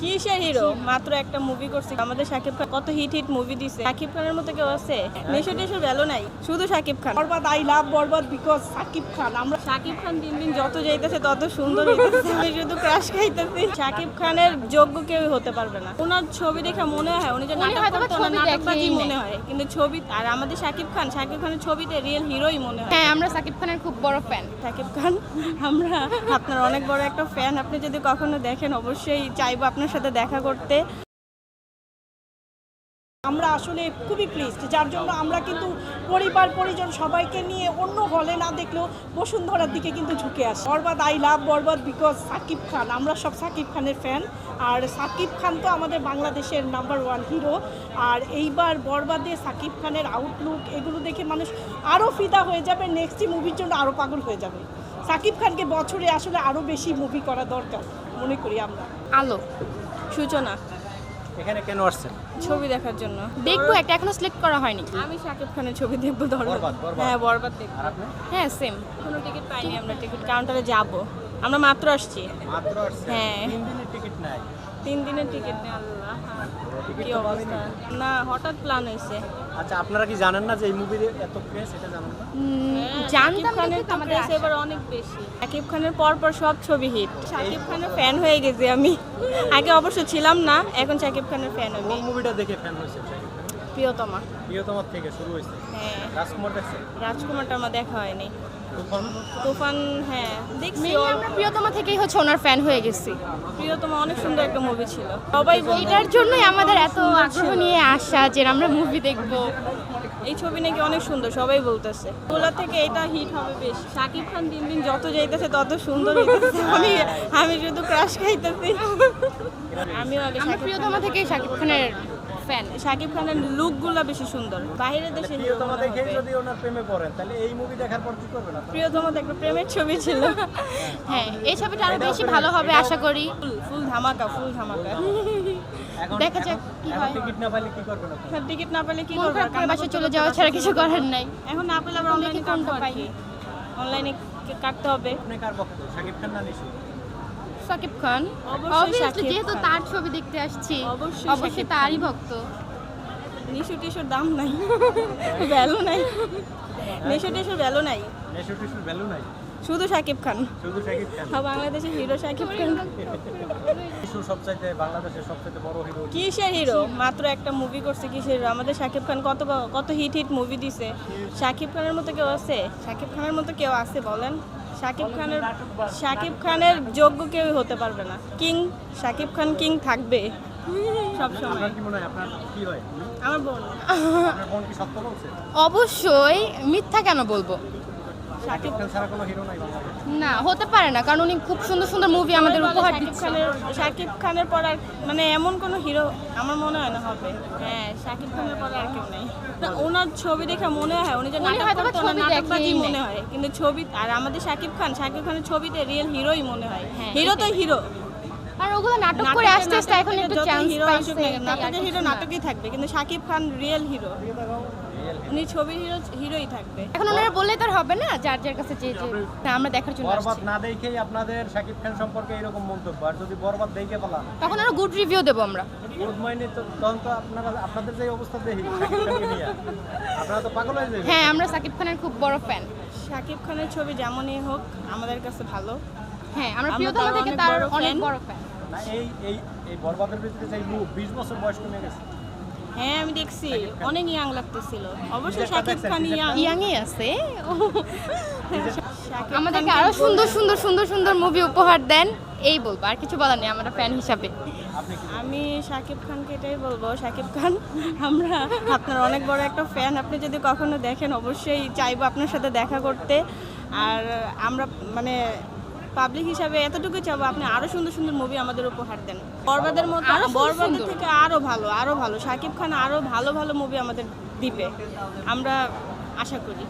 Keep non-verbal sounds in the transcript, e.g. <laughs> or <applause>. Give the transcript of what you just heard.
কিসের হিরো মাত্র একটা মুভি করছে। আমাদের শাকিব খান কত হিট হিট মুভি দিছে। শাকিব খানের মতো কেউ আছে? মেশো ভ্যালু নাই। শুধু Shakib Khan. Borbaad I love Borbaad because Shakib Khan. আমরা শাকিব খান দিন দিন যত যাইতেছে তত সুন্দর হইতেছে। আমি শুধু ক্রাশ খাইতেছি। শাকিব খানের যোগ্য কেউ হতে পারবে না। ওনার ছবি দেখে মনে হয় উনি যে নাটক করতো নাটকবাজি মনে হয়। কিন্তু ছবি আর আমাদের শাকিব খান শাকিব খানের ছবিতে রিয়েল হিরোই মনে হয়। হ্যাঁ আমরা সাকিব খানের খুব বড় ফ্যান শাকিব খান আমরা আপনার অনেক বড় একটা ফ্যান আপনি যদি কখনো দেখেন অবশ্যই চাইব আপনার সাথে দেখা করতে। আমরা আসলে খুবই প্লিজড যার জন্য আমরা কিন্তু পরিবার, পরিজন সবাইকে নিয়ে অন্য হলে না দেখলেও বসুন্ধরার দিকে কিন্তু ঝুঁকে আসি Borbaad I love Borbaad because Shakib Khan, আমরা সব সাকিব খানের ফ্যান আর সাকিব খান তো আমাদের বাংলাদেশের নাম্বার ওয়ান হিরো আর এইবার বরবাদে সাকিব খানের আউটলুক এগুলো দেখে মানুষ আরও ফিদা হয়ে যাবে নেক্সট মুভির জন্য আরও পাগল হয়ে যাবে। সাকিব খানকে বছরে আসলে আরও বেশি মুভি করা দরকার, মনে করি আমরা। আলো। সূচনা। এখানে কেন আসছেন? ছবি দেখার জন্য। দেখব একটা এখনও সিলেক্ট করা হয়নি। আমি শাকিব খানের ছবি দেখব ধরো। বরবাদ, বরবাদ। হ্যাঁ বরবাদ দেখব। আর আপনি? হ্যাঁ সেম কোনো টিকিট পাইনি আমরা টিকিট কাউন্টারে যাব। আমরা মাত্র আসছি। মাত্র আসছেন? হ্যাঁ। তিন দিনের টিকিট নাই। তিন দিনের টিকিট নেই আল্লাহ। কি অবস্থা? না হঠাৎ প্ল্যান হয়েছে। আচ্ছা আপনারা কি জানেন না যে এই মুভির এত ক্রেজ এটা জানেন না? জানতাম তো আমাদের এবার অনেক বেশি। শাকিব খানের পর পর সব ছবি হিট শাকিব খানের ফ্যান হয়ে গেছি আমি। আগে অবশ্য ছিলাম না এখন শাকিব খানের ফ্যান আমি। কোন মুভিটা দেখে ফ্যান হয়েছে খানের? প্রিয়তমা। থেকে শুরু হয়েছে। হ্যাঁ। রাজকুমার দেখছে? রাজকুমারটা আমার দেখা হয়নি। তুফান? তুফান হ্যাঁ দেখছি। আমরা প্রিয়তমা থেকেই হচ্ছে ওনার ফ্যান হয়ে গেছি। প্রিয়তমা অনেক সুন্দর একটা মুভি ছিল। সবাই এটার জন্যই আমাদের এত আগ্রহ নিয়ে আসা যে আমরা মুভি দেখব। এই ছবি নাকি অনেক সুন্দর সবাই বলতেছে। ওলা থেকে এটা হিট হবে বেশ। শাকিব খান দিন দিন যত যাইতেছে তত সুন্দর হইতেছে। <laughs> আমি আমি শুধু ক্রাশ খাইতেছি। আমিও আগে শাকিব প্রিয়তমা খানের থেকেই শাকিব খানের ফ্যান শাকিব খানের লুকগুলো বেশি সুন্দর। বাইরের দেশে প্রিয়তমা দেখে যদি ওনার প্রেমে পড়েন তাহলে এই মুভি দেখার পর কি করবেন প্রিয়তমা একটা প্রেমের ছবি ছিল। হ্যাঁ এই ছবিটা আরও বেশি ভালো হবে আশা করি। ফুল ফুল ধামাকা ফুল ধামাকা। <laughs> দেখা যাক কি হয়। টিকিট না পাইলে কি করবেন আপনারা টিকিট না পেলে কি মন করব? খারাপ করে চলে যাওয়া ছাড়া কিছু করার নাই। এখন না পেলে আবার অনলাইনে কাটতে পাই। অনলাইনে কাটতে হবে। আপনি কার ভক্ত শাকিব খান না নিশু? সাকিব খান। অবশ্যই যেহেতু তার ছবি দেখতে আসছি অবশ্যই অবশ্যই তারই ভক্ত। নিশু টিশুর দাম নাই। <laughs> ভ্যালু নাই। নিশু টিশুর ভ্যালু নাই। নেশু টিশুর ভ্যালু নাই। শুধু শাকিব খান। শুধু শাকিব খান? আর বাংলাদেশের হিরো শাকিব খান। নিশু সবচাইতে বাংলাদেশের সবচাইতে বড় হিরো কিসের হিরো মাত্র একটা মুভি করছে কিসের হিরো আমাদের শাকিব খান কত কত হিট হিট মুভি দিছে। শাকিব খানের মতো কেউ আছে? শাকিব খানের মতো কেউ আছে বলেন। শাকিব খানের শাকিব খানের যোগ্য কেউ হতে পারবে না। কিং শাকিব খান কিং থাকবে হয়? হয়? অবশ্যই মিথ্যা কেন বলব? শাকিব খান ছাড়া কোনো হিরো নাই না হতে পারে না কারণ উনি খুব সুন্দর সুন্দর মুভি আমাদের উপহার শাকিব দিচ্ছে। খানের শাকিব খানের পর আর মানে এমন কোনো হিরো আমার মনে হয় না হবে। হ্যাঁ শাকিব খানের পর আর কেউ নেই। ওনার ছবি দেখে মনে হয় উনি যে নাটক করতো না নাটকবাজি মনে হয় কিন্তু ছবি আর আমাদের শাকিব খান শাকিব খানের ছবিতে রিয়েল হিরোই মনে হয়। হ্যাঁ, হিরো তো হিরো আর ওগুলো নাটক করে আস্তে আস্তে এখন একটু চান্স পাইছে নাটকের হিরো। নাটকই থাকবে কিন্তু শাকিব খান রিয়েল হিরো উনি ছবির হিরো হিরোই থাকবে। এখন ওনারা বললে তো আর হবে না যার যার কাছে যে যে না, আমরা দেখার জন্য বরবাদ আসছি। না দেখেই আপনাদের শাকিব খান সম্পর্কে এরকম মন্তব্য আর যদি বরবাদ দেখে পেলাম তখন আরও গুড রিভিউ দেবো আমরা। গুড মাইন্ডে তো তখন তো আপনারা আপনাদের যে অবস্থা দেখি শাকিব খানকে নিয়ে। আপনারা তো পাগল হয়ে যাবেন। হ্যাঁ আমরা সাকিব খানের খুব বড় ফ্যান শাকিব খানের ছবি যেমনই হোক আমাদের কাছে ভালো। হ্যাঁ আমরা আমরা প্রিয়তমা তার থেকে অনেক তার বড় অনেক fan। বড় ফ্যান না এই এই এই বরবাদের ভিতরে যে মুভ বিশ বছর বয়স কমে গেছে। হ্যাঁ আমি দেখছি। অনেক ইয়াং লাগতেছিল। অবশ্যই Teaser শাকিব খান ইয়াং ইয়াংই আছে। আমাদেরকে আরও সুন্দর সুন্দর সুন্দর সুন্দর মুভি উপহার দেন। এই বলব আর কিছু বলার নেই আমরা ফ্যান হিসাবে। আমি শাকিব খানকে এটাই বলব শাকিব খান আমরা আপনার অনেক বড় একটা ফ্যান আপনি যদি কখনো দেখেন অবশ্যই চাইব আপনার সাথে দেখা করতে। আর আমরা মানে পাবলিক হিসাবে এতটুকু চাবো আপনি আরও সুন্দর সুন্দর মুভি আমাদের উপহার দেন। বরবাদের মতো বরবাদের থেকে আরও ভালো আরও ভালো। শাকিব খান আরও ভালো ভালো মুভি আমাদের দিবে। আমরা আশা করি।